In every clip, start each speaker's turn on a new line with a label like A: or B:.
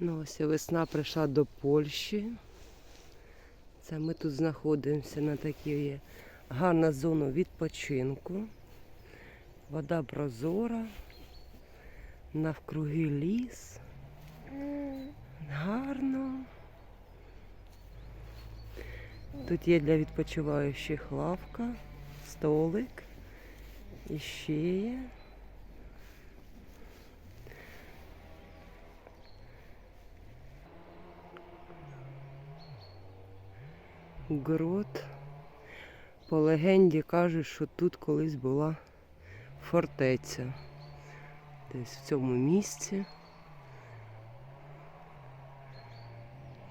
A: Ну, ось весна прийшла до Польщі. Це ми тут знаходимося на такій гарна зона відпочинку. Вода прозора, навкруги ліс. Гарно. Тут є для відпочиваючих лавка, столик. І ще є. Грот. По легенді кажуть, що тут колись була фортеця. Десь в цьому місці.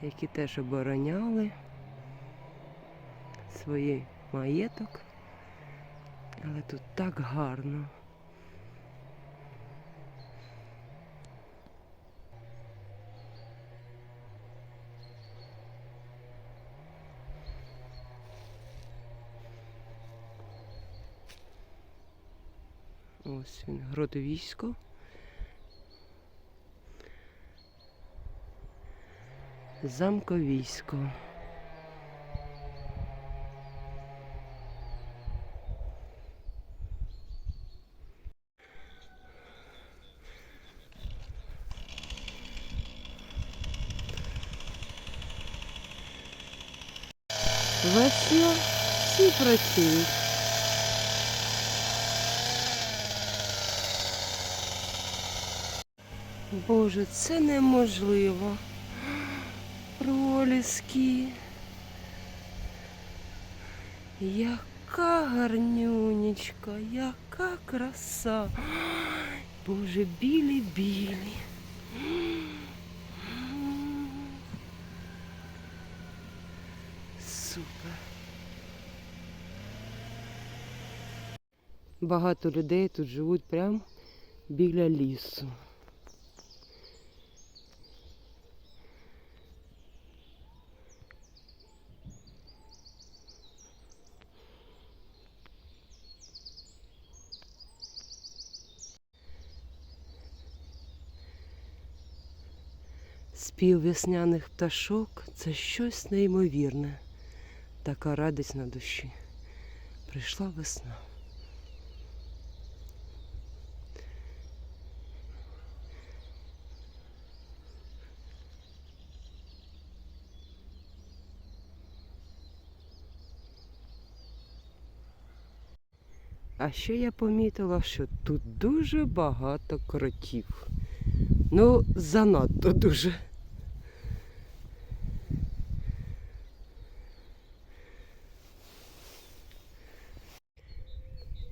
A: Які теж обороняли свій маєток. Але тут так гарно. Ось він, Гродовійсько. Замковійсько. Весна всі працюють. Боже, це неможливо. Проліски. Яка гарнюнечка, яка краса. Боже, білі-білі. Супер. Багато людей тут живуть прямо біля лісу. Спів весняних пташок це щось неймовірне. Така радість на душі. Прийшла весна. А ще я помітила, що тут дуже багато кротів. Ну, занадто дуже.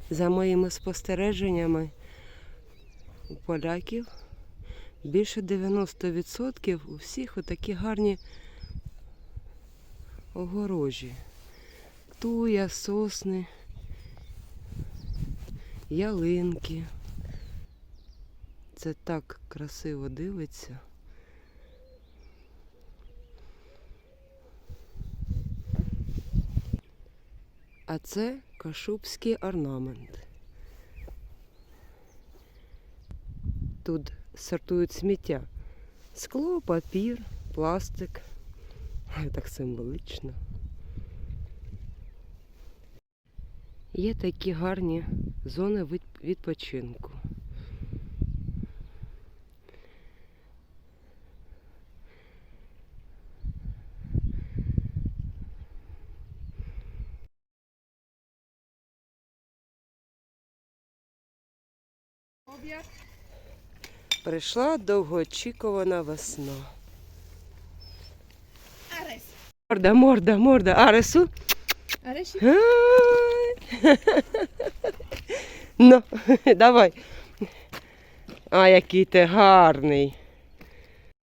A: За моїми спостереженнями, у поляків більше 90% у всіх отакі гарні огорожі. Туя, сосни, ялинки. Це так красиво дивиться. А це кашубський орнамент. Тут сортують сміття. Скло, папір, пластик. Так символично. Є такі гарні зони відпочинку.
B: Obiad.
A: Прийшла довгоочікувана весна.
B: Арес.
A: Морда, морда, морда. Аресу. Аресі. Ну, давай. А, який ти гарний.